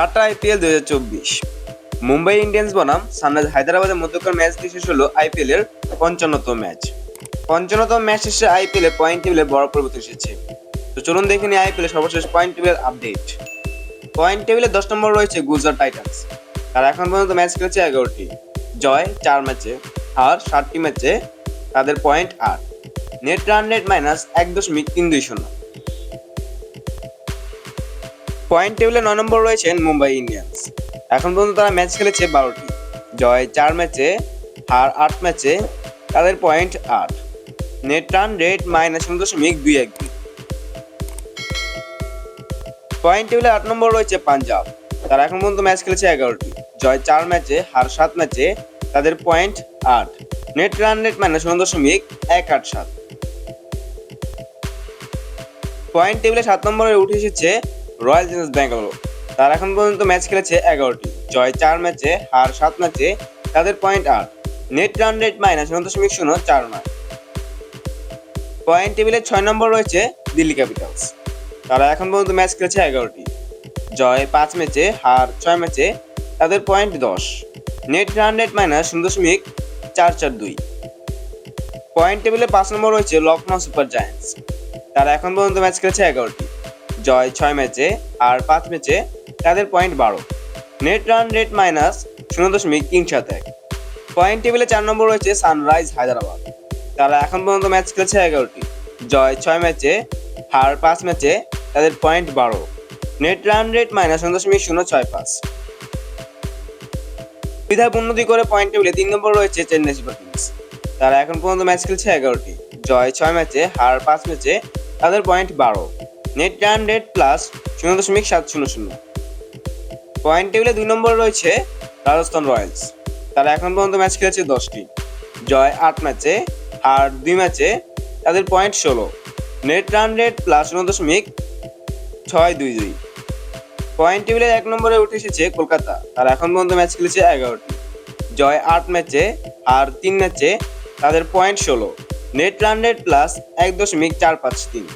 Tata IPL দুই হাজার চব্বিশ। মুম্বাই ইন্ডিয়ান্স বনাম সানরাইজ হায়দ্রাবাদের মধ্যকার ম্যাচটি শেষ হলো আইপিএল এর পঞ্চান্নতম ম্যাচ। পঞ্চান্নতম ম্যাচ শেষে আইপিএল পয়েন্ট টেবিলে বড় পরিবর্তন এসেছে। তো চলুন দেখে নিই আইপিএল সর্বশেষ পয়েন্ট টেবিলের আপডেট। পয়েন্ট টেবিলে দশ নম্বর রয়েছে গুজরাট টাইটান্স। তারা এখন পর্যন্ত ম্যাচ খেলেছে এগারোটি। জয় চার ম্যাচে, হার সাতটি ম্যাচে তাদের পয়েন্ট আট। নেট রান রেট মাইনাস এক দশমিক তিন দুই শূন্য। পয়েন্ট টেবিলে নয় নম্বর রয়েছেন মুম্বাই ইন্ডিয়ান্স। এখন পর্যন্ত তারা ম্যাচ খেলেছে বারোটি। জয় চার ম্যাচে, হার আট ম্যাচে, তাদের পয়েন্ট আট। নেট রান রেট মাইনাস শূন্য দশমিক দুই এক দুই। পয়েন্ট টেবিলে আট নম্বর রয়েছে পাঞ্জাব। তারা এখন পর্যন্ত ম্যাচ খেলেছে এগারোটি। জয় চার ম্যাচে, হার সাত ম্যাচে, তাদের পয়েন্ট আট। নেট রান রেট মাইনাস শূন্য দশমিক এক আট সাত। পয়েন্ট টেবিলে সাত নম্বরে উঠে এসেছে রয়্যাল চ্যালেঞ্জার্স ব্যাঙ্গালোর। তারা এখন পর্যন্ত ম্যাচ খেলেছে এগারোটি। জয় চার ম্যাচে, হার সাত ম্যাচে তাদের পয়েন্ট আট। নেট রান রেট মাইনাস শূন্য দশমিক শূন্য, চার নয় পয়েন্ট টেবিলে ছয় নম্বর রয়েছে দিল্লি ক্যাপিটালস তারা এখন পর্যন্ত ম্যাচ খেলেছে এগারোটি। জয় পাঁচ ম্যাচে, হার ছয় ম্যাচে তাদের পয়েন্ট দশ। নেট রান রেট মাইনাস শূন্য দশমিক চার চার দুই। পয়েন্ট টেবিলে পাঁচ নম্বর রয়েছে লখনৌ সুপার জায়ান্টস। তারা এখন পর্যন্ত ম্যাচ খেলেছে এগারোটি। জয় ছয় ম্যাচে আর পাঁচ ম্যাচে তাদের পয়েন্ট বারো। নেট রান রেট মাইনাস শূন্য দশমিক তিন সাত এক। পয়েন্ট টেবিলে চার নম্বর রয়েছে সানরাইজ হায়দ্রাবাদ। তারা এখন পর্যন্ত ম্যাচ খেলেছে এগারোটি। জয় ছয় ম্যাচে, হার পাঁচ ম্যাচে তাদের পয়েন্ট বারো। নেট রান রেট মাইনাস শূন্য দশমিক শূন্য ছয় পাঁচ। বিধায় উন্নতি করে পয়েন্ট টেবিলে তিন নম্বর রয়েছে চেন্নাই সুপার কিংস তারা এখন পর্যন্ত ম্যাচ খেলছে এগারোটি। জয় ছয় ম্যাচে, হার পাঁচ ম্যাচে তাদের পয়েন্ট বারো। নেট রান রেট প্লাস শূন্য দশমিক সাত শূন্য শূন্য। পয়েন্ট টেবিলে দুই নম্বর রয়েছে রাজস্থান রয়্যালস তারা এখন পর্যন্ত ম্যাচ খেলেছে দশটি। জয় আট ম্যাচে হার দুই ম্যাচে তাদের পয়েন্ট ষোলো। নেট রান রেট প্লাস শূন্য দশমিক ছয় দুই দুই। পয়েন্ট টেবিলে এক নম্বরে উঠে এসেছে কলকাতা। তারা এখন পর্যন্ত ম্যাচ খেলেছে এগারোটি। জয় আট ম্যাচে আর তিন ম্যাচে তাদের পয়েন্ট ষোলো। নেট রান রেট প্লাস এক দশমিক চার পাঁচ তিন।